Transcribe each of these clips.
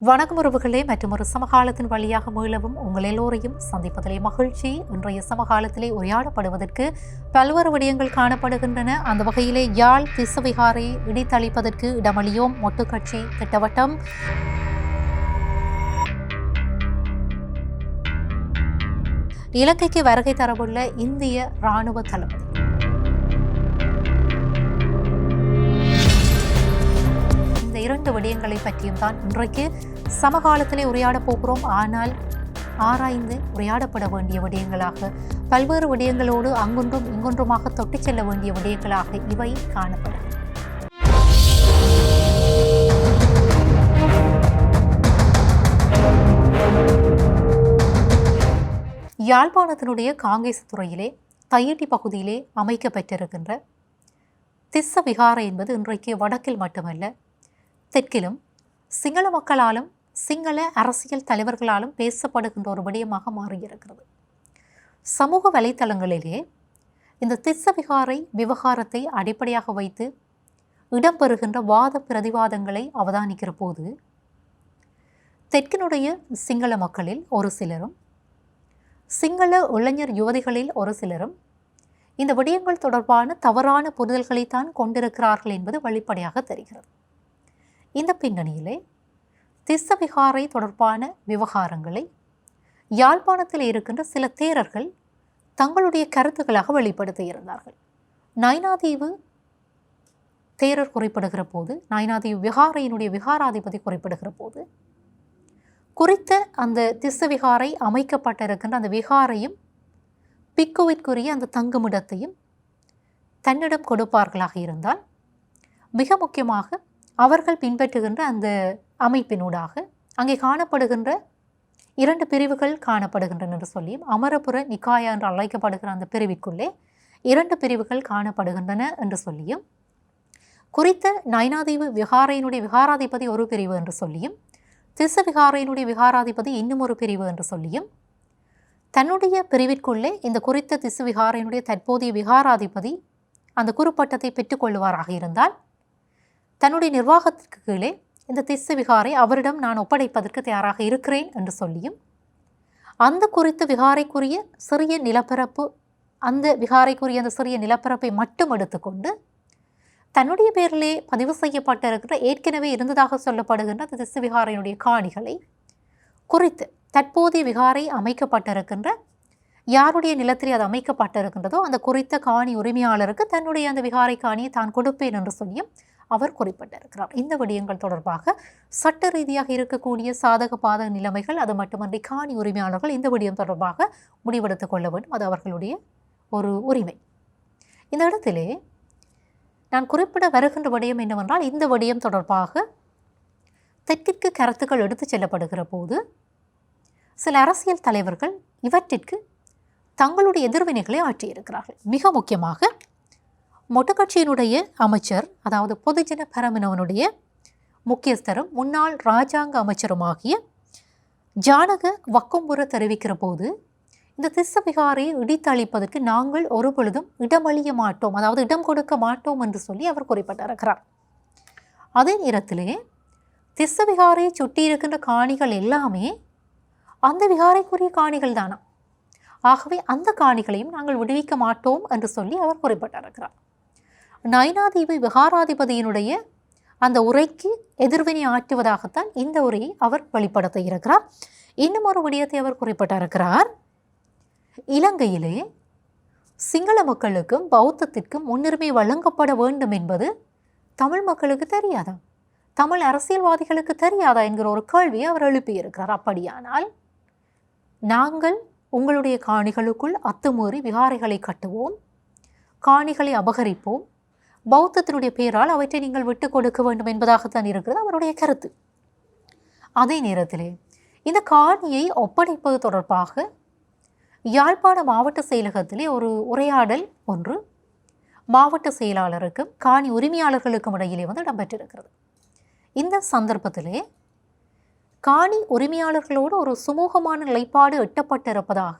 வணக்கம் உறவுகளே மற்றும் ஒரு சமகாலத்தின் வழியாக மீளவும் உங்கள் எல்லோரையும் சந்திப்பதிலே மகிழ்ச்சி. இன்றைய சமகாலத்திலே உரையாடப்படுவதற்கு பல்வேறு விடயங்கள் காணப்படுகின்றன. அந்த வகையிலே யாழ் திசவிகாரை இடித்தளிப்பதற்கு இடமளியோம் மொட்டுக்கட்சி திட்டவட்டம். இலங்கைக்கு வருகை தரவுள்ள இந்திய இராணுவ தளபதி. இரண்டு விடயங்களை பற்றியும் தான் இன்றைக்கு சமகாலத்திலே உரையாடப் போகிறோம். ஆனால் ஆராய்ந்து உரையாடப்பட வேண்டிய விடயங்களாக பல்வேறு விடயங்களோடு அங்கொன்றும் இங்கொன்றுமாக தொட்டுச் செல்ல வேண்டிய விடயங்களாக இவை காணப்படும் யாழ்ப்பாணத்தினுடைய காங்கேச துறையிலே தையட்டி பகுதியிலே அமைக்கப்பட்டிருக்கின்ற திஸ்ஸ விகாரை என்பது இன்றைக்கு வடக்கில் மட்டுமல்ல தெற்கிலும் சிங்கள மக்களாலும் சிங்கள அரசியல் தலைவர்களாலும் பேசப்படுகின்ற ஒரு விடயமாக மாறியிருக்கிறது. சமூக வலைத்தளங்களிலே இந்த திசவிகாரை விவகாரத்தை அடிப்படையாக வைத்து இடம்பெறுகின்ற வாத பிரதிவாதங்களை அவதானிக்கிற போது தெற்கினுடைய சிங்கள மக்களில் ஒரு சிலரும் சிங்கள இளைஞர் யுவதிகளில் ஒரு சிலரும் இந்த விடயங்கள் தொடர்பான தவறான புரிதல்களைத்தான் கொண்டிருக்கிறார்கள் என்பது வெளிப்படையாக தெரிகிறது. இந்த பின்னணியிலே திஸ்ஸவிகாரை தொடர்பான விவகாரங்களை யாழ்ப்பாணத்தில் இருக்கின்ற சில தேரர்கள் தங்களுடைய கருத்துக்களாக வெளிப்படுத்தியிருந்தார்கள். நைனாதீவு தேரர் குறிப்பிடுகிற போது நைனாதீவு விகாரையினுடைய விகாராதிபதி குறிப்பிடுகிற போது குறித்த அந்த திஸ்ஸவிகாரை அமைக்கப்பட்டிருக்கின்ற அந்த விகாரையும் பிக்குவிற்குரிய அந்த தங்குமிடத்தையும் தன்னிடம் கொடுப்பார்களாக இருந்தால் மிக முக்கியமாக அவர்கள் பின்பற்றுகின்ற அந்த அமைப்பினூடாக அங்கே காணப்படுகின்ற இரண்டு பிரிவுகள் காணப்படுகின்றன என்று சொல்லியும் அமரபுர நிக்காயா என்று அழைக்கப்படுகிற அந்த பிரிவிற்குள்ளே இரண்டு பிரிவுகள் காணப்படுகின்றன என்று சொல்லியும் குறித்த நயனாதீவு விகாரையினுடைய விகாராதிபதி ஒரு பிரிவு என்று சொல்லியும் திச விகாரையினுடைய விகாராதிபதி இன்னும் ஒரு பிரிவு என்று சொல்லியும் தன்னுடைய பிரிவிற்குள்ளே இந்த குறித்த திசு விகாரையினுடைய தற்போதைய விகாராதிபதி அந்த குறுப்பட்டத்தை பெற்றுக்கொள்வாராக இருந்தால் தன்னுடைய நிர்வாகத்திற்கு கீழே இந்த திசு விகாரை அவரிடம் நான் ஒப்படைப்பதற்கு தயாராக இருக்கிறேன் என்று சொல்லியும் அந்த குறித்த விகாரைக்குரிய சிறிய நிலப்பரப்பு அந்த விகாரைக்குரிய அந்த சிறிய நிலப்பரப்பை மட்டும் எடுத்துக்கொண்டு தன்னுடைய பேரிலே பதிவு செய்யப்பட்டிருக்கிற ஏற்கனவே இருந்ததாக சொல்லப்படுகின்ற அந்த திசு விகாரையினுடைய காணிகளை குறித்து தற்போதைய விகாரை அமைக்கப்பட்டிருக்கின்ற யாருடைய நிலத்திலே அது அமைக்கப்பட்டிருக்கின்றதோ அந்த குறித்த காணி உரிமையாளருக்கு தன்னுடைய அந்த விகாரை காணியை தான் கொடுப்பேன் என்று சொல்லியும் அவர் குறிப்பிட்டிருக்கிறார். இந்த விடயங்கள் தொடர்பாக சட்ட ரீதியாக இருக்கக்கூடிய சாதக பாதக நிலைமைகள் அது மட்டுமன்றி காணி உரிமையாளர்கள் இந்த விடயம் தொடர்பாக முடிவெடுத்துக் கொள்ள வேண்டும். அது அவர்களுடைய ஒரு உரிமை. இந்த இடத்திலே நான் குறிப்பிட வருகின்ற விடயம் என்னவென்றால் இந்த விடயம் தொடர்பாக தெற்கிற்கு கருத்துக்கள் எடுத்துச் செல்லப்படுகிற போது சில அரசியல் தலைவர்கள் இவற்றிற்கு தங்களுடைய எதிர்வினைகளை ஆற்றியிருக்கிறார்கள். மிக முக்கியமாக மொட்டக்கட்சியினுடைய அமைச்சர் அதாவது பொதுஜன பரமனவனுடைய முக்கியஸ்தரும் முன்னாள் இராஜாங்க அமைச்சருமாகிய ஜானக வக்கம்புர தெரிவிக்கிற போது இந்த திஸ்ஸவிகாரை இடித்தளிப்பதற்கு நாங்கள் ஒரு பொழுதும் இடமளிய மாட்டோம் அதாவது இடம் கொடுக்க மாட்டோம் என்று சொல்லி அவர் குறிப்பிட்டிருக்கிறார். அதே நேரத்திலே திஸ்ஸவிகாரையை சுற்றி இருக்கின்ற காணிகள் எல்லாமே அந்த விகாரைக்குரிய காணிகள் தானா ஆகவே அந்த காணிகளையும் நாங்கள் விடுவிக்க மாட்டோம் என்று சொல்லி அவர் குறிப்பிட்டிருக்கிறார். நயனாதீவு விகாராதிபதியினுடைய அந்த உரைக்கு எதிர்வினை ஆற்றுவதாகத்தான் இந்த உரையை அவர் வெளிப்படுத்த இருக்கிறார் இன்னும் ஒரு விடயத்தை அவர் குறிப்பிட்டிருக்கிறார். இலங்கையிலே சிங்கள மக்களுக்கும் பௌத்தத்திற்கும் முன்னுரிமை வழங்கப்பட வேண்டும் என்பது தமிழ் மக்களுக்கு தெரியாதா? தமிழ் அரசியல்வாதிகளுக்கு தெரியாதா என்கிற ஒரு கேள்வியை அவர் எழுப்பியிருக்கிறார். அப்படியானால் நாங்கள் உங்களுடைய காணிகளுக்குள் அத்துமீறி விகாரைகளை கட்டுவோம் காணிகளை அபகரிப்போம் பௌத்தத்தினுடைய பெயரால் அவற்றை நீங்கள் விட்டு கொடுக்க வேண்டும் என்பதாகத்தான் இருக்கிறது அவருடைய கருத்து. அதே நேரத்திலே இந்த காணியை ஒப்படைப்பது தொடர்பாக யாழ்ப்பாண மாவட்ட செயலகத்திலே ஒரு உரையாடல் ஒன்று மாவட்ட செயலாளருக்கும் காணி உரிமையாளர்களுக்கும் இடையிலே வந்து இடம்பெற்றிருக்கிறது. இந்த சந்தர்ப்பத்திலே காணி உரிமையாளர்களோடு ஒரு சுமூகமான நிலைப்பாடு எட்டப்பட்டிருப்பதாக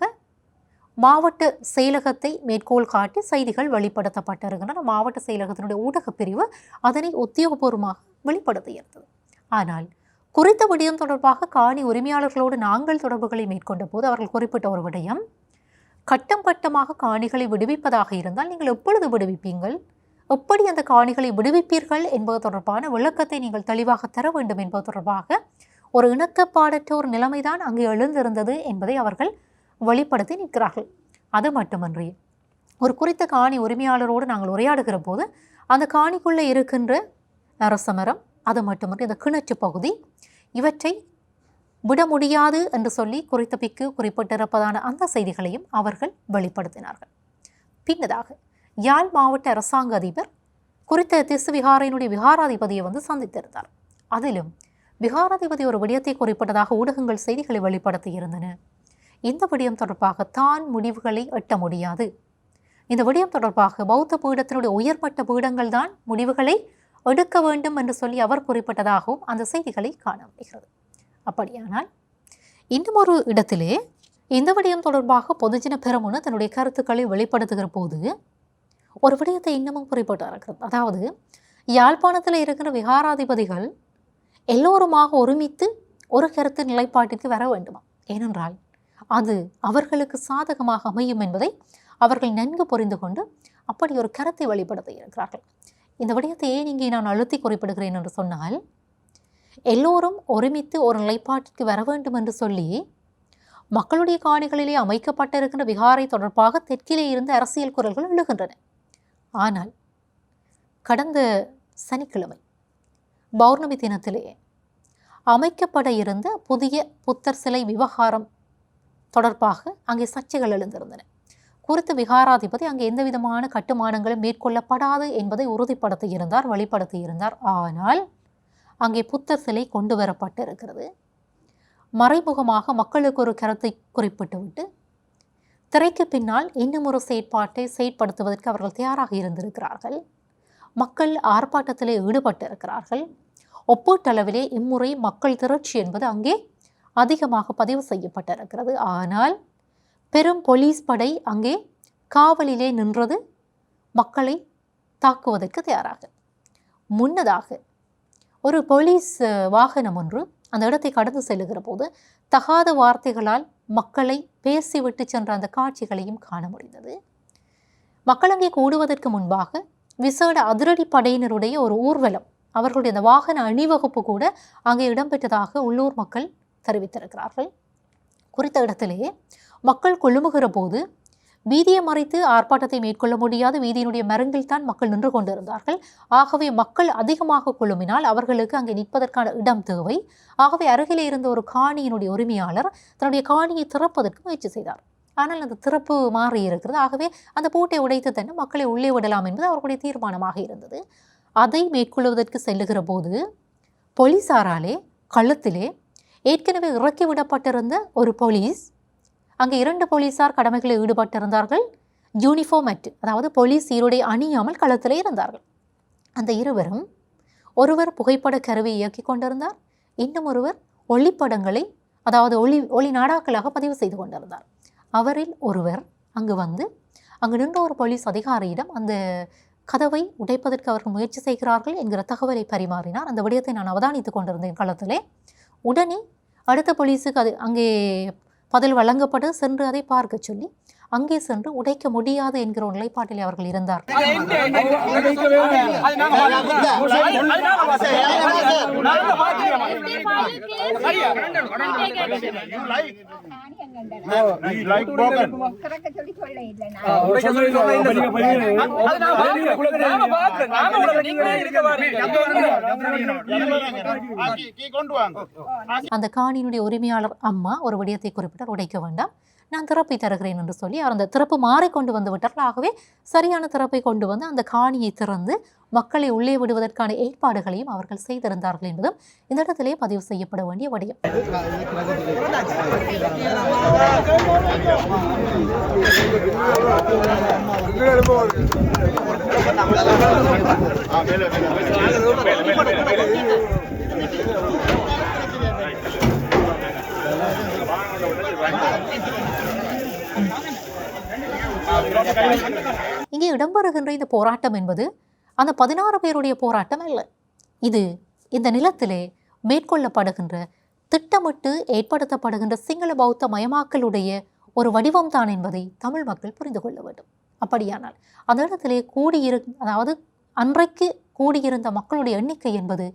மாவட்ட செயலகத்தை மேற்கோள் காட்டி செய்திகள் வெளிப்படுத்தப்பட்டிருக்கின்றன. மாவட்ட செயலகத்தினுடைய ஊடகப் பிரிவு அதனை உத்தியோகபூர்வமாக வெளிப்படுத்தியிருந்தது ஆனால் குறித்த விடயம் தொடர்பாக காணி உரிமையாளர்களோடு நாங்கள் தொடர்புகளை மேற்கொண்ட போது அவர்கள் குறிப்பிட்ட ஒரு விடயம் கட்டம் கட்டமாக காணிகளை விடுவிப்பதாக இருந்தால் நீங்கள் எப்பொழுது விடுவிப்பீங்கள்? எப்படி அந்த காணிகளை விடுவிப்பீர்கள்? என்பது தொடர்பான விளக்கத்தை நீங்கள் தெளிவாக தர வேண்டும் என்பது தொடர்பாக ஒரு இணக்கப்பாடற்ற ஒரு நிலைமைதான் அங்கு எழுந்திருந்தது என்பதை அவர்கள் வெளிப்படுத்தி நிற்கிறார்கள். அது மட்டுமன்றி ஒரு குறித்த காணி உரிமையாளரோடு நாங்கள் உரையாடுகிற போது அந்த காணிக்குள்ளே இருக்கின்ற அரசமரம் அது மட்டுமன்றி இந்த கிணற்று பகுதி இவற்றை விட முடியாது என்று சொல்லி குறித்த பிக்கு குறிப்பிட்டிருப்பதான அந்த செய்திகளையும் அவர்கள் வெளிப்படுத்தினார்கள். பின்னதாக யாழ் மாவட்ட அரசாங்க அதிபர் குறித்த திசு விகாரையினுடைய விகாராதிபதியை வந்து சந்தித்திருந்தார். அதிலும் விகாராதிபதி ஒரு விடயத்தை குறிப்பிட்டதாக ஊடகங்கள் செய்திகளை வெளிப்படுத்தியிருந்தன இந்த விடயம் தொடர்பாக தான் முடிவுகளை எட்ட முடியாது. இந்த விடயம் தொடர்பாக பௌத்த பீடத்தினுடைய உயர்மட்ட பீடங்கள் தான் முடிவுகளை எடுக்க வேண்டும் என்று சொல்லி அவர் குறிப்பிட்டதாகவும் அந்த செய்திகளை காண முடிகிறது. அப்படியானால் இன்னும் ஒரு இடத்திலே இந்த விடயம் தொடர்பாக பொதுஜன பெருமுன தன்னுடைய கருத்துக்களை வெளிப்படுத்துகிற போது ஒரு விடயத்தை இன்னமும் குறிப்பிட்டு இருக்கிறது. அதாவது யாழ்ப்பாணத்தில் இருக்கிற விகாராதிபதிகள் எல்லோருமாக ஒருமித்து ஒரு கருத்து நிலைப்பாட்டிற்கு வர வேண்டுமா? ஏனென்றால் அது அவர்களுக்கு சாதகமாக அமையும் என்பதை அவர்கள் நன்கு புரிந்து கொண்டு அப்படி ஒரு கருத்தை வெளிப்படுத்த இருக்கிறார்கள். இந்த விடயத்தை ஏன் இங்கே நான் அழுத்தி குறிப்பிடுகிறேன் என்று சொன்னால் எல்லோரும் ஒருமித்து ஒரு நிலைப்பாட்டிற்கு வர வேண்டும் என்று சொல்லி மக்களுடைய காணிகளிலே அமைக்கப்பட்டிருக்கின்ற விகாரை தொடர்பாக தெற்கிலே இருந்து அரசியல் குரல்கள் எழுகின்றன. ஆனால் கடந்த சனிக்கிழமை பௌர்ணமி தினத்திலே அமைக்கப்பட இருந்த புதிய புத்தர் சிலை விவகாரம் தொடர்பாக அங்கே சர்ச்சைகள் எழுந்திருந்தன. குறித்த விகாராதிபதி அங்கே எந்த விதமான கட்டுமானங்களும் மேற்கொள்ளப்படாது என்பதை உறுதிப்படுத்தியிருந்தார் வெளிப்படுத்தியிருந்தார் ஆனால் அங்கே புத்தர் சிலை கொண்டு வரப்பட்டிருக்கிறது மறைமுகமாக மக்களுக்கு ஒரு கருத்தை குறிப்பிட்டுவிட்டு திரைக்கு பின்னால் இன்னும் ஒரு செயற்பாட்டை செயற்படுத்துவதற்கு அவர்கள் தயாராக இருந்திருக்கிறார்கள். மக்கள் ஆர்ப்பாட்டத்திலே ஈடுபட்டிருக்கிறார்கள். ஒப்பீட்டளவிலே இம்முறை மக்கள் திரட்சி என்பது அங்கே அதிகமாக பதிவு செய்யப்பட்டிருக்கிறது. ஆனால் பெரும் போலீஸ் படை அங்கே காவலிலே நின்றது மக்களை தாக்குவதற்கு தயாராக. முன்னதாக ஒரு போலீஸ் வாகனம் ஒன்று அந்த இடத்தை கடந்து செல்லுகிற போது தகாத வார்த்தைகளால் மக்களை பேசிவிட்டு சென்ற அந்த காட்சிகளையும் காண முடிந்தது. மக்கள் அங்கே கூடுவதற்கு முன்பாக விசேட அதிரடி படையினருடைய ஒரு ஊர்வலம் அவர்களுடைய அந்த வாகன அணிவகுப்பு கூட அங்கே இடம்பெற்றதாக உள்ளூர் மக்கள் தெரிவித்திருக்கிறார்கள். குறித்த இடத்திலே மக்கள் கொள்ளுமுகிற போது வீதியை மறைத்து ஆர்ப்பாட்டத்தை மேற்கொள்ள முடியாத வீதியினுடைய மரங்கில் தான் மக்கள் நின்று கொண்டிருந்தார்கள். ஆகவே மக்கள் அதிகமாக குழுமினால் அவர்களுக்கு அங்கே நிற்பதற்கான இடம் தேவை. ஆகவே அருகிலே இருந்த ஒரு காணியினுடைய உரிமையாளர் தன்னுடைய காணியை திறப்பதற்கு முயற்சி செய்தார். ஆனால் அந்த திறப்பு மாறி இருக்கிறது. ஆகவே அந்த பூட்டை உடைத்து தன்னை மக்களை உள்ளே விடலாம் என்பது அவர்களுடைய தீர்மானமாக இருந்தது. அதை மேற்கொள்வதற்கு செல்லுகிற போது போலீசாராலே கழுத்திலே ஏற்கனவே இறக்கிவிடப்பட்டிருந்த ஒரு போலீஸ் அங்கே இரண்டு போலீசார் கடமைகளில் ஈடுபட்டிருந்தார்கள். யூனிஃபார்ம் அற்று அதாவது போலீஸ் சீருடை அணியாமல் களத்தில் இருந்தார்கள். அந்த இருவரும் ஒருவர் புகைப்பட கருவி இயக்கி கொண்டிருந்தார் இன்னும் ஒருவர் ஒளிப்படங்களை அதாவது ஒளி ஒளி நாடாக்களாக பதிவு செய்து கொண்டிருந்தார். அவரில் ஒருவர் அங்கு வந்து அங்கு நின்ற ஒரு போலீஸ் அதிகாரியிடம் அந்த கதவை உடைப்பதற்கு அவர்கள் முயற்சி செய்கிறார்கள் என்கிற தகவலை பரிமாறினார். அந்த விடயத்தை நான் அவதானித்துக் கொண்டிருந்தேன் களத்திலே. உடனே அடுத்த போலீஸுக்கு அது அங்கே பதில் வழங்கப்பட்டு சென்று அதை பார்க்க சொல்லி அங்கே சென்று உடைக்க முடியாது என்கிற ஒரு நிலைப்பாட்டில் அவர்கள் இருந்தார் அந்த காணியினுடைய உரிமையாளர் அம்மா ஒரு விடயத்தை குறிப்பிட்டார் உடைக்க வேண்டாம். நான் திறப்பை தருகிறேன் என்று சொல்லி அவர் அந்த திறப்பு மாறிக்கொண்டு வந்து விட்டார்கள். ஆகவே சரியான திறப்பை கொண்டு வந்து அந்த காணியை திறந்து மக்களை உள்ளே விடுவதற்கான ஏற்பாடுகளையும் அவர்கள் செய்திருந்தார்கள் என்பதும் இந்த இடத்திலே பதிவு செய்யப்பட வேண்டிய விடயம். இங்கே இடம்பெறுகின்ற இந்த போராட்டம் என்பது அந்த பதினாறு பேருடைய போராட்டம் அல்ல. இது இந்த நிலத்திலே மேற்கொள்ளப்படுகின்ற திட்டமிட்டு ஏற்படுத்தப்படுகின்ற சிங்கள பௌத்த மயமாக்கலுடைய ஒரு வடிவம்தான் என்பதை தமிழ் மக்கள் புரிந்து கொள்ள வேண்டும். அப்படியானால் அந்த இடத்திலே கூடியிரு அதாவது அன்றைக்கு கூடியிருந்த மக்களுடைய எண்ணிக்கை என்பது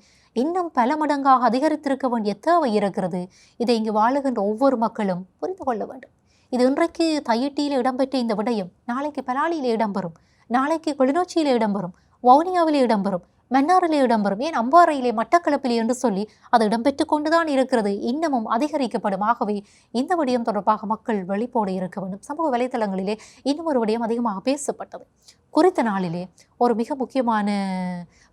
இன்னும் பல மடங்காக அதிகரித்திருக்க வேண்டிய தேவை இருக்கிறது. இதை இங்கு வாழுகின்ற ஒவ்வொரு மக்களும் புரிந்து கொள்ள வேண்டும். இது இன்றைக்கு தையிட்டியில் இடம்பெற்ற இந்த விடயம் நாளைக்கு பலாலியில் இடம்பெறும். நாளைக்கு கிளிநொச்சியில் இடம்பெறும். வவுனியாவில் இடம்பெறும். மன்னாரிலே இடம்பெறும். ஏன் அம்பாறையிலே மட்டக்களப்பிலே என்று சொல்லி அது இடம்பெற்று கொண்டுதான் இருக்கிறது. இன்னமும் அதிகரிக்கப்படும். ஆகவே இந்த விடயம் தொடர்பாக மக்கள் வெளிப்போடு இருக்க வேண்டும். சமூக வலைத்தளங்களிலே இன்னும் ஒரு விடயம் அதிகமாக பேசப்பட்டது. குறித்த நாளிலே ஒரு மிக முக்கியமான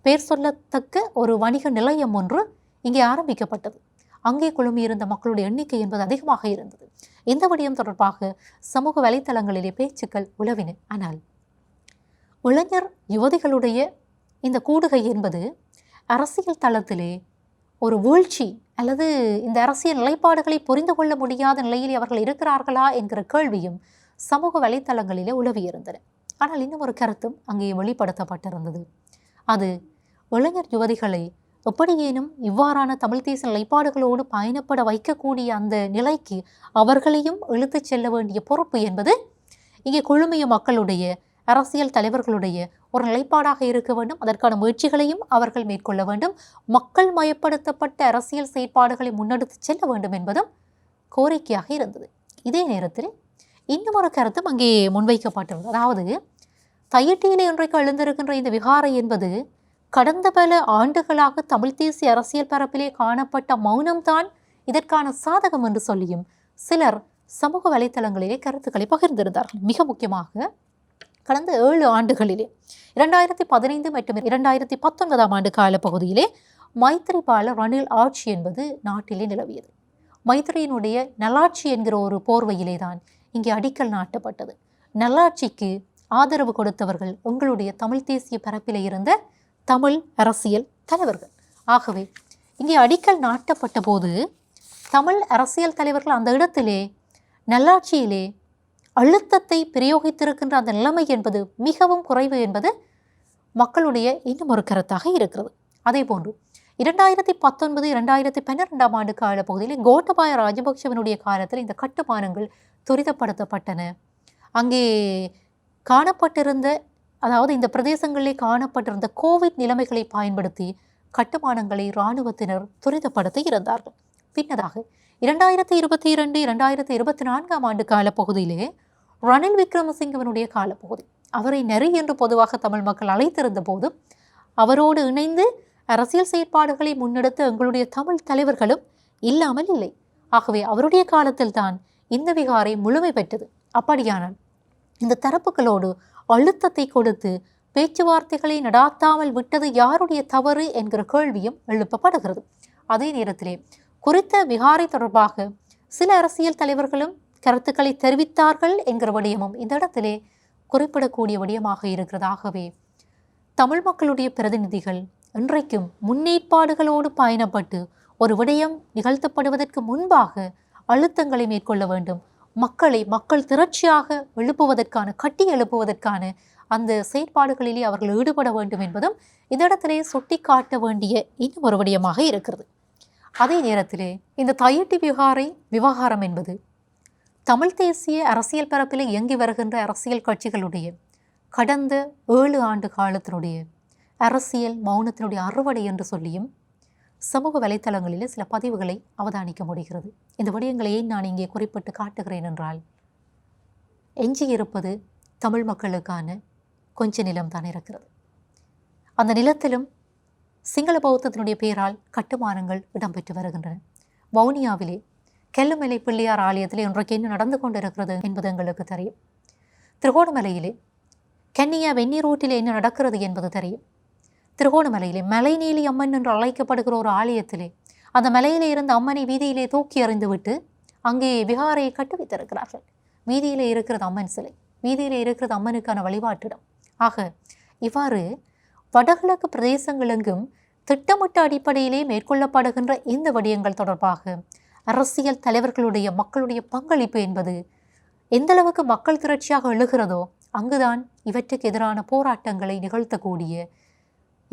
பெயர் சொல்லத்தக்க ஒரு வணிக நிலையம் ஒன்று இங்கே ஆரம்பிக்கப்பட்டது. அங்கே குழுமியிருந்த மக்களுடைய எண்ணிக்கை என்பது அதிகமாக இருந்தது. இந்த விடயம் தொடர்பாக சமூக வலைத்தளங்களிலே பேச்சுக்கள் உலவின? ஆனால் இளைஞர் யுவதிகளுடைய இந்த கூடுகை என்பது அரசியல் தளத்திலே ஒரு வீழ்ச்சி அல்லது இந்த அரசியல் நிலைப்பாடுகளை புரிந்து கொள்ள முடியாத நிலையில் அவர்கள் இருக்கிறார்களா என்கிற கேள்வியும் சமூக வலைத்தளங்களிலே உலவியிருந்தன ஆனால் இன்னும் ஒரு கருத்தும் அங்கே வெளிப்படுத்தப்பட்டிருந்தது. அது இளைஞர் யுவதிகளை எப்படியேனும் இவ்வாறான தமிழ் தேச நிலைப்பாடுகளோடு பயணப்பட வைக்கக்கூடிய அந்த நிலைக்கு அவர்களையும் இழுத்துச் செல்ல வேண்டிய பொறுப்பு என்பது இங்கே கொழுமைய மக்களுடைய அரசியல் தலைவர்களுடைய ஒரு நிலைப்பாடாக இருக்க வேண்டும். அதற்கான முயற்சிகளையும் அவர்கள் மேற்கொள்ள வேண்டும். மக்கள் மயப்படுத்தப்பட்ட அரசியல் செயற்பாடுகளை முன்னெடுத்து செல்ல வேண்டும் என்பதும் கோரிக்கையாக இருந்தது. இதே நேரத்தில் இன்னும் ஒரு கருத்தும் அங்கே முன்வைக்கப்பட்டிருந்தது அதாவது தையிட்டியிலே இன்றைக்கு எழுந்திருக்கின்ற இந்த விகாரை என்பது கடந்த பல ஆண்டுகளாக தமிழ் தேசிய அரசியல் பரப்பிலே காணப்பட்ட மௌனம்தான் இதற்கான சாதகம் என்று சொல்லியும் சிலர் சமூக வலைத்தளங்களிலே கருத்துக்களை பகிர்ந்திருந்தார்கள். மிக முக்கியமாக கடந்த ஏழு ஆண்டுகளிலே இரண்டாயிரத்தி பதினைந்து மற்றும் இரண்டாயிரத்தி பத்தொன்பதாம் ஆண்டு காலப்பகுதியிலே மைத்திரிபால ரணில் ஆட்சி என்பது நாட்டிலே நிலவியது. மைத்திரியினுடைய நல்லாட்சி என்கிற ஒரு போர்வையிலே தான் இங்கே அடிக்கல் நாட்டப்பட்டது. நல்லாட்சிக்கு ஆதரவு கொடுத்தவர்கள் உங்களுடைய தமிழ் தேசிய பரப்பிலே இருந்த தமிழ் அரசியல் தலைவர்கள். ஆகவே இங்கே அடிக்கல் நாட்டப்பட்ட போது தமிழ் அரசியல் தலைவர்கள் அந்த இடத்திலே நல்லாட்சியிலே அழுத்தத்தை பிரயோகித்திருக்கின்ற அந்த நிலைமை என்பது மிகவும் குறைவு என்பது மக்களுடைய இன்னும் ஒரு கருத்தாக இருக்கிறது. அதே போன்று இரண்டாயிரத்தி பத்தொன்பது இரண்டாயிரத்தி பன்னிரெண்டாம் ஆண்டு கால பகுதியில் கோட்டபாய ராஜபக்சவனுடைய காலத்தில் இந்த கட்டுமானங்கள் துரிதப்படுத்தப்பட்டன. அங்கே காணப்பட்டிருந்த அதாவது இந்த பிரதேசங்களிலே காணப்பட்டிருந்த கோவிட் நிலைமைகளை பயன்படுத்தி கட்டுமானங்களை இராணுவத்தினர் துரிதப்படுத்த இருந்தார்கள். பின்னதாக இரண்டாயிரத்தி இருபத்தி இரண்டு இரண்டாயிரத்தி இருபத்தி நான்காம் ஆண்டு காலப்பகுதியிலே ரணில் விக்ரமசிங்கவனுடைய காலப்பகுதி. அவரை நெறி என்று பொதுவாக தமிழ் மக்கள் அழைத்திருந்த போது அவரோடு இணைந்து அரசியல் செயற்பாடுகளை முன்னெடுத்த எங்களுடைய தமிழ் தலைவர்களும் இல்லாமல் இல்லை. ஆகவே அவருடைய காலத்தில் தான் இந்த விகாரை முழுமை பெற்றது. அப்படியானால் இந்த தரப்புகளோடு அழுத்தத்தை கொடுத்து பேச்சுவார்த்தைகளை நடாத்தாமல் விட்டது யாருடைய தவறு என்கிற கேள்வியும் எழுப்பப்படுகிறது. அதே நேரத்திலே குறித்த விகாரை தொடர்பாக சில அரசியல் தலைவர்களும் கருத்துக்களை தெரிவித்தார்கள் என்கிற விடயமும் இந்த இடத்திலே குறிப்பிடக்கூடிய விடயமாக இருக்கிறதாகவே தமிழ் மக்களுடைய பிரதிநிதிகள் இன்றைக்கும் முன்னேற்பாடுகளோடு பயணப்பட்டு ஒரு விடயம் நிகழ்த்தப்படுவதற்கு முன்பாக அழுத்தங்களை மேற்கொள்ள வேண்டும் மக்களை மக்கள் திரட்சியாக எழுப்புவதற்கான கட்டி எழுப்புவதற்கான அந்த செயற்பாடுகளிலே அவர்கள் ஈடுபட வேண்டும் என்பதும் இந்த இடத்திலே சுட்டிக்காட்ட வேண்டிய இன்னும் ஒரு விடயமாக இருக்கிறது. அதே நேரத்திலே இந்த தையட்டி விகாரை விவகாரம் என்பது தமிழ் தேசிய அரசியல் பரப்பில் இயங்கி வருகின்ற அரசியல் கட்சிகளுடைய கடந்த ஏழு ஆண்டு காலத்தினுடைய அரசியல் மௌனத்தினுடைய அறுவடை என்று சொல்லியும் சமூக வலைத்தளங்களில் சில பதிவுகளை அவதானிக்க முடிகிறது. இந்த விடயங்களையே நான் இங்கே குறிப்பிட்டு காட்டுகிறேன் என்றால் எஞ்சியிருப்பது தமிழ் மக்களுக்கான கொஞ்ச நிலம் தான் இருக்கிறது. அந்த நிலத்திலும் சிங்கள பௌத்தத்தினுடைய பெயரால் கட்டுமானங்கள் இடம்பெற்று வருகின்றன. வவுனியாவிலே கெல்லுமலை பிள்ளையார் ஆலயத்தில் இன்றைக்கு என்ன நடந்து கொண்டிருக்கிறது என்பது எங்களுக்கு தெரியும். திருகோணமலையிலே கன்னியா வெந்நீர் ரோட்டில் என்ன நடக்கிறது என்பது தெரியும். திருகோணமலையிலே மலைநீலி அம்மன் என்று அழைக்கப்படுகிற ஒரு ஆலயத்திலே அந்த மலையிலே இருந்த அம்மனை வீதியிலே தூக்கி அறிந்துவிட்டு அங்கே விகாரையை கட்டுவித்திருக்கிறார்கள். வீதியிலே இருக்கிறது அம்மன் சிலை. வீதியிலே இருக்கிறது அம்மனுக்கான வழிபாட்டிடம். ஆக இவ்வாறு வடகிழக்கு பிரதேசங்களெங்கும் திட்டமிட்ட அடிப்படையிலே மேற்கொள்ளப்படுகின்ற இந்த விடயங்கள் தொடர்பாக அரசியல் தலைவர்களுடைய மக்களுடைய பங்களிப்பு என்பது எந்தளவுக்கு மக்கள் திரட்சியாக எழுகிறதோ அங்குதான் இவற்றுக்கு எதிரான போராட்டங்களை நிகழ்த்தக்கூடிய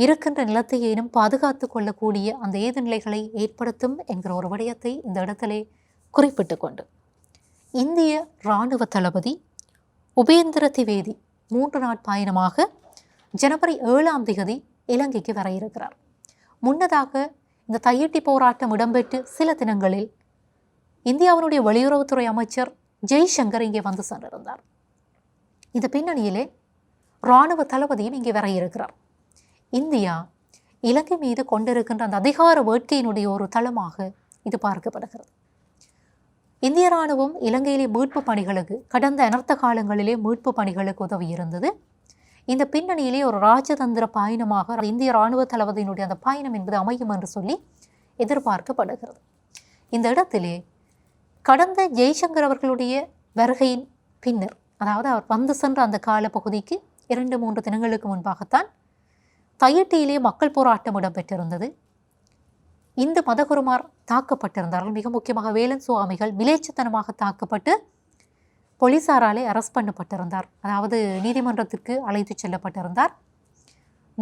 இருக்கின்ற நிலத்தையேனும் பாதுகாத்து கொள்ளக்கூடிய அந்த ஏது நிலைகளை ஏற்படுத்தும் என்கிற ஒரு விடயத்தை இந்த இடத்திலே குறிப்பிட்டு கொண்டு. இந்திய இராணுவ தளபதி உபேந்திர திவேதி மூன்று நாட் பயணமாக ஜனவரி ஏழாம் திகதி இலங்கைக்கு வர இருக்கிறார். முன்னதாக இந்த தையட்டி போராட்டம் இடம்பெற்று சில தினங்களில் இந்தியாவினுடைய வெளியுறவுத்துறை அமைச்சர் ஜெய்சங்கர் இங்கே வந்து சென்றிருந்தார். இந்த பின்னணியிலே இராணுவ தளபதியும் இங்கே வர இருக்கிறார். இந்தியா இலங்கை மீது கொண்டிருக்கின்ற அந்த அதிகார வேட்கையினுடைய ஒரு தளமாக இது பார்க்கப்படுகிறது. இந்திய இராணுவம் இலங்கையிலே மீட்பு பணிகளுக்கு கடந்த அனர்த்த காலங்களிலே மீட்பு பணிகளுக்கு உதவி இருந்தது. இந்த பின்னணியிலே ஒரு ராஜதந்திர பயணமாக இந்திய இராணுவ தளபதியினுடைய அந்த பயணம் என்பது அமையும் என்று சொல்லி எதிர்பார்க்கப்படுகிறது. இந்த இடத்திலே கடந்த ஜெய்சங்கர் அவர்களுடைய வருகையின் பின்னர் அதாவது அவர் வந்து சென்ற அந்த கால பகுதிக்கு இரண்டு மூன்று தினங்களுக்கு முன்பாகத்தான் தையட்டியிலே மக்கள் போராட்டம் இடம்பெற்றிருந்தது. இந்து மதகுருமார் தாக்கப்பட்டிருந்தார்கள். மிக முக்கியமாக வேலன் சுவாமிகள் மிலேச்சத்தனமாக தாக்கப்பட்டு போலீசாராலே அரெஸ்ட் பண்ணப்பட்டிருந்தார். அதாவது நீதிமன்றத்திற்கு அழைத்து செல்லப்பட்டிருந்தார்.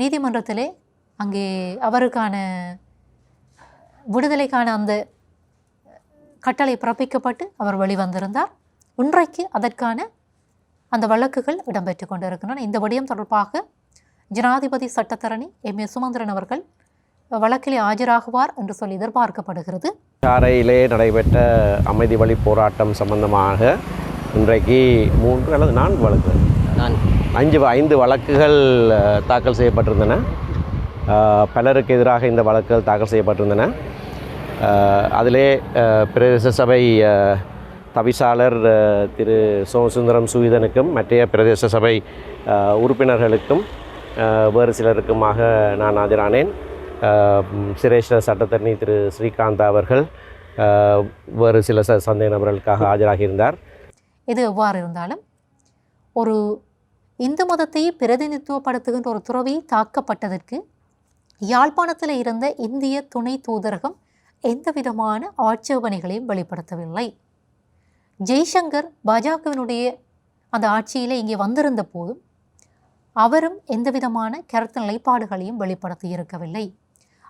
நீதிமன்றத்திலே அங்கே அவருக்கான விடுதலைக்கான அந்த கட்டளை பிறப்பிக்கப்பட்டு அவர் வெளிவந்திருந்தார். இன்றைக்கு அதற்கான அந்த வழக்குகள் இடம்பெற்று கொண்டிருக்கின்றன. இந்த விடயம் தொடர்பாக ஜனாதிபதி சட்டத்தரணி எம் ஏ சுமந்திரன் அவர்கள் வழக்கிலே ஆஜராகுவார் என்று சொல்லி எதிர்பார்க்கப்படுகிறது. காரையிலே நடைபெற்ற அமைதி வழி போராட்டம் சம்பந்தமாக இன்றைக்கு மூன்று அல்லது நான்கு வழக்குகள் நான் அஞ்சு ஐந்து வழக்குகள் தாக்கல் செய்யப்பட்டிருந்தன. பலருக்கு எதிராக இந்த வழக்குகள் தாக்கல் செய்யப்பட்டிருந்தன. அதிலே பிரதேச சபை தவிசாளர் திரு சோமசுந்தரம் சுவீதனுக்கும் மற்றைய பிரதேச சபை உறுப்பினர்களுக்கும் வேறு சிலருக்குமாக நான் ஆஜரானேன். சிரேஷ்ட சட்டத்தரணி திரு ஸ்ரீகாந்த் அவர்கள் வேறு சில ச சந்தேக நபர்களுக்காக ஆஜராகியிருந்தார். இது எவ்வாறு இருந்தாலும் ஒரு இந்து மதத்தை பிரதிநிதித்துவப்படுத்துகின்ற ஒரு துறவி தாக்கப்பட்டதற்கு யாழ்ப்பாணத்தில் இருந்த இந்திய துணை தூதரகம் எந்த விதமான ஆட்சேபனைகளையும் வெளிப்படுத்தவில்லை. ஜெய்சங்கர் பாஜகவினுடைய அந்த ஆட்சியில் இங்கே வந்திருந்த போதும் அவரும் எந்தவிதமான கருத்து நிலைப்பாடுகளையும் வெளிப்படுத்தி இருக்கவில்லை.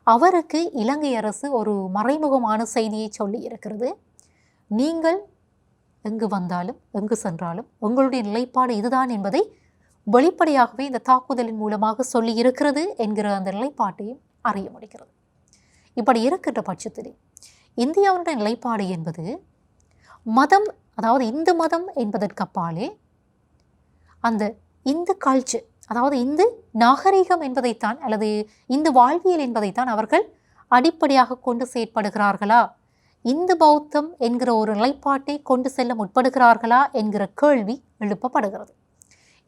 அவருக்கு இலங்கை அரசு ஒரு மறைமுகமான செய்தியை சொல்லி இருக்கிறது. நீங்கள் எங்கு வந்தாலும் எங்கு சென்றாலும் உங்களுடைய நிலைப்பாடு இதுதான் என்பதை வெளிப்படையாகவே இந்த தாக்குதலின் மூலமாக சொல்லி இருக்கிறது என்கிற அந்த நிலைப்பாட்டையும் அறிய முடிகிறது. இப்படி இருக்கின்ற பட்சத்தில் இந்தியாவுடைய நிலைப்பாடு என்பது மதம் அதாவது இந்து மதம் என்பதற்கப்பாலே அந்த இந்து கல்ச்சர் அதாவது இந்து நாகரிகம் என்பதைத்தான் அல்லது இந்து வாழ்வியல் என்பதைத்தான் அவர்கள் அடிப்படையாக கொண்டு செயற்படுகிறார்களா? இந்து பௌத்தம் என்கிற ஒரு நிலைப்பாட்டை கொண்டு செல்ல முற்படுகிறார்களா என்கிற கேள்வி எழுப்பப்படுகிறது.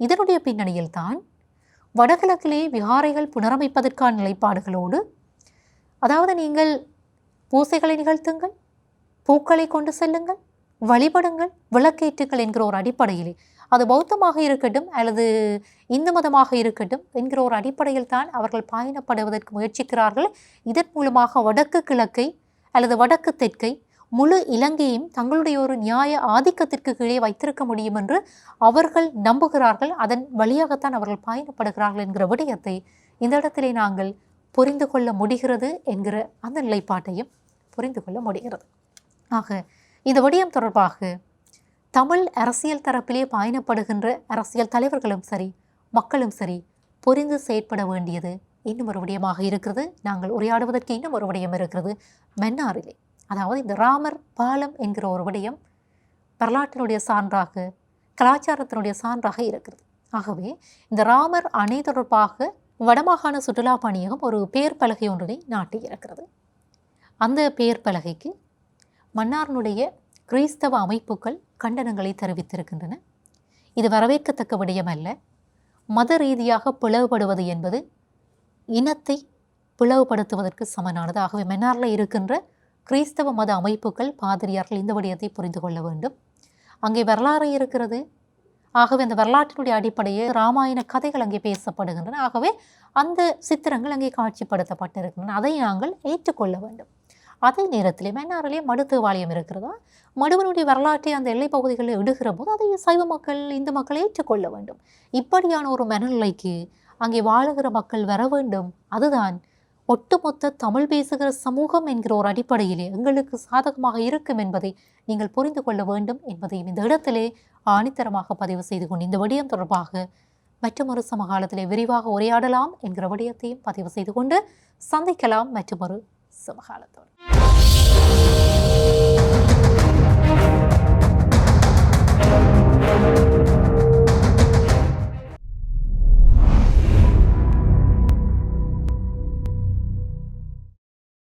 இதனுடைய பின்னணியில் தான் வடகிழக்கிலே விகாரைகள் புனரமைப்பதற்கான நிலைப்பாடுகளோடு அதாவது நீங்கள் பூசைகளை நிகழ்த்துங்கள் பூக்களை கொண்டு செல்லுங்கள் வழிபடுங்கள் விளக்கேற்றுக்கள் என்கிற ஒரு அடிப்படையிலே அது பௌத்தமாக இருக்கட்டும் அல்லது இந்து மதமாக இருக்கட்டும் என்கிற ஒரு அடிப்படையில் தான் அவர்கள் பயணப்படுவதற்கு முயற்சிக்கிறார்கள். இதன் மூலமாக வடக்கு கிழக்கை அல்லது வடக்கு தெற்கை முழு இலங்கையும் தங்களுடைய ஒரு நியாய ஆதிக்கத்திற்கு கீழே வைத்திருக்க முடியும் என்று அவர்கள் நம்புகிறார்கள். அதன் வழியாகத்தான் அவர்கள் பயணப்படுகிறார்கள் என்கிற விடயத்தை இந்த இடத்திலே நாங்கள் புரிந்து கொள்ள முடிகிறது என்கிற அந்த நிலைப்பாட்டையும் புரிந்து கொள்ள முடிகிறது. ஆக இந்த விடயம் தொடர்பாக தமிழ் அரசியல் தரப்பிலே பயணப்படுகின்ற அரசியல் தலைவர்களும் சரி மக்களும் சரி புரிந்து செயற்பட வேண்டியது இன்னும் ஒரு விடயமாக இருக்கிறது. நாங்கள் உரையாடுவதற்கு இன்னும் ஒரு விடயம் இருக்கிறது. மன்னாரிலே அதாவது இந்த ராமர் பாலம் என்கிற ஒரு விடயம் வரலாற்றினுடைய சான்றாக கலாச்சாரத்தினுடைய சான்றாக இருக்கிறது. ஆகவே இந்த ராமர் அணை தொடர்பாக வடமாகாண சுற்றுலா பணியகம் ஒரு பேர் பலகை ஒன்றினை நாட்டியிருக்கிறது அந்த பெயர் பலகைக்கு மன்னாரினுடைய கிறிஸ்தவ அமைப்புகள் கண்டனங்களை தெரிவித்திருக்கின்றன. இது வரவேற்கத்தக்க விடயம் அல்ல மத ரீதியாக பிளவுபடுவது என்பது இனத்தை பிளவுபடுத்துவதற்கு சமனானது. ஆகவே மென்னாரில் இருக்கின்ற கிறிஸ்தவ மத அமைப்புகள் பாதிரியார்கள் இந்த விடயத்தை புரிந்து கொள்ள வேண்டும். அங்கே வரலாறு இருக்கிறது. ஆகவே அந்த வரலாற்றினுடைய அடிப்படையில் ராமாயண கதைகள் அங்கே பேசப்படுகின்றன. ஆகவே அந்த சித்திரங்கள் அங்கே காட்சிப்படுத்தப்பட்டிருக்கின்றன. அதை நாங்கள் ஏற்றுக்கொள்ள வேண்டும். அதே நேரத்தில் மன்னாரிலே மடு தேவாலயம் இருக்கிறதா? மடுவனுடைய வரலாற்றை அந்த எல்லை பகுதிகளில் இடுகிற போது அதை சைவ மக்கள் இந்து மக்கள் ஏற்றுக்கொள்ள வேண்டும். இப்படியான ஒரு மனநிலைக்கு அங்கே வாழுகிற மக்கள் வர வேண்டும். அதுதான் ஒட்டுமொத்த தமிழ் பேசுகிற சமூகம் என்கிற ஒரு அடிப்படையிலே எங்களுக்கு சாதகமாக இருக்கும் என்பதை நீங்கள் புரிந்து கொள்ள வேண்டும் என்பதையும் இந்த இடத்திலே ஆணித்தரமாக பதிவு செய்து கொண்டு இந்த விடயம் தொடர்பாக மற்றொரு சமகாலத்திலே விரிவாக உரையாடலாம் என்கிற விடயத்தையும் பதிவு செய்து கொண்டு சந்திக்கலாம் மற்றொரு ശുഭകാലത്തോടെ